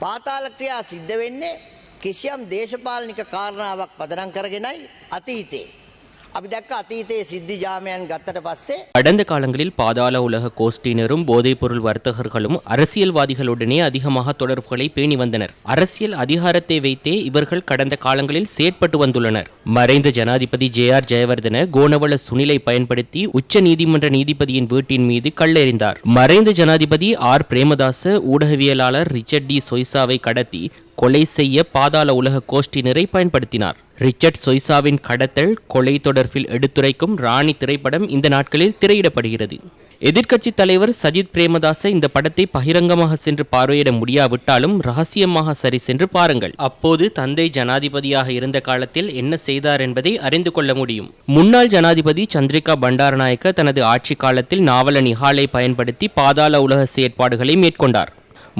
පාතාල ක්‍රියා සිද්ධ වෙන්නේ කිසියම් දේශපාලනික කාරණාවක් පදනම් කරගෙනයි අතීතේ. අපි දැක්ක අතීතයේ සිද්ධි ජාමයන් ගත්තට පස්සේ கடந்த காலங்களில் பாதாள உலக கோஷ்டியினரும் போதைப்பொருள் வர்த்தகர்களும் அரசியல்வாதிகளுடனே அதிகமாக தொடர்புகளை பேணி வந்தனர் அரசியல் அதிகாரத்தை வைத்தே இவர்கள் கடந்த காலங்களில் செயற்பட்டு வந்துள்ளனர் மறைந்த ஜனாதிபதி ஜே ஆர் ஜெயவர்தன கோணவள சுனிலை பயன்படுத்தி உச்ச நீதிமன்ற நீதிபதியின் வீட்டின் மீது கல்லெறிந்தார் மறைந்த ஜனாதிபதி ஆர் பிரேமதாச ஊடகவியலாளர் ரிச்சர்ட் டி சொய்சாவை கடத்தி கொலை செய்ய பாதாள உலக கோஷ்டியினரை பயன்படுத்தினார். ரிச்சர்ட் சொய்சாவின் கடத்தல் கொலை தொடர்பில் எடுத்துரைக்கும் ராணி திரைப்படம் இந்த நாட்களில் திரையிடப்படுகிறது. எதிர்க்கட்சி தலைவர் சஜித் பிரேமதாச இந்த படத்தை பகிரங்கமாக சென்று பார்வையிட முடியாவிட்டாலும் ரகசியமாக சரி சென்று பாருங்கள். அப்போது தந்தை ஜனாதிபதியாக இருந்த காலத்தில் என்ன செய்தார் என்பதை அறிந்து கொள்ள முடியும். முன்னாள் ஜனாதிபதி சந்திரிகா பண்டாரநாயக்க தனது ஆட்சி காலத்தில் நாவல நிகாலை பயன்படுத்தி பாதாள உலக செயற்பாடுகளை மேற்கொண்டார்.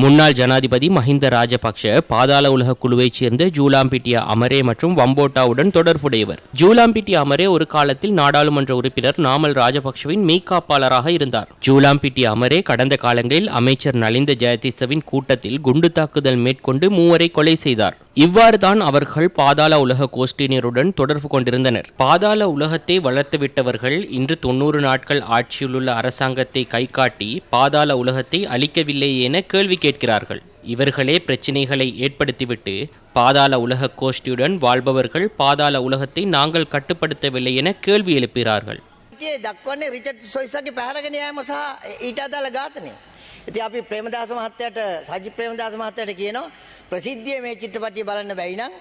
முன்னாள் ஜனாதிபதி மஹிந்த ராஜபக்ஷ பாதாள உலக குழுவைச் சேர்ந்த ஜூலாம்பிட்டியா அமரே மற்றும் வம்போட்டாவுடன் தொடர்புடையவர். ஜூலாம்பிட்டியா அமரே ஒரு காலத்தில் நாடாளுமன்ற உறுப்பினர் நாமல் ராஜபக்ஷவின் மெய்காப்பாளராக இருந்தார். ஜூலாம்பிட்டியா அமரே கடந்த காலங்களில் அமைச்சர் நலிந்த ஜெயதிசவின் கூட்டத்தில் குண்டு தாக்குதல் மேற்கொண்டு மூவரை கொலை செய்தார். இவ்வாறு தான் அவர்கள் பாதாள உலக கோஷ்டியினருடன் தொடர்பு கொண்டிருந்தனர் பாதாள உலகத்தை வளர்த்துவிட்டவர்கள் இன்று தொண்ணூறு நாட்கள் ஆட்சியிலுள்ள அரசாங்கத்தை கைகாட்டி பாதாள உலகத்தை அழிக்கவில்லை என கேள்வி கேட்கிறார்கள் இவர்களே பிரச்சினைகளை ஏற்படுத்திவிட்டு பாதாள உலக கோஷ்டியுடன் வாழ்பவர்கள் பாதாள உலகத்தை நாங்கள் கட்டுப்படுத்தவில்லை என கேள்வி எழுப்புகிறார்கள் ඒ දක්වන්නේ රිචට් සොයිසගේ පැහරගෙන යෑම සහ ඊට අදාළ ඝාතනය. ඉති අපි ප්‍රේමදාස මහත්තයට සජි ප්‍රේමදාස මහත්තයට කියනවා ප්‍රසිද්ධිය මේ චිත්‍රපටිය බලන්න බැයිනම්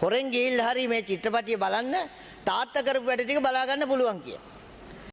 හොරෙන් ගිහිල් හරි මේ චිත්‍රපටිය බලන්න තාත්ත කරපු වැඩ ටික බලාගන්න පුළුවන් කිය.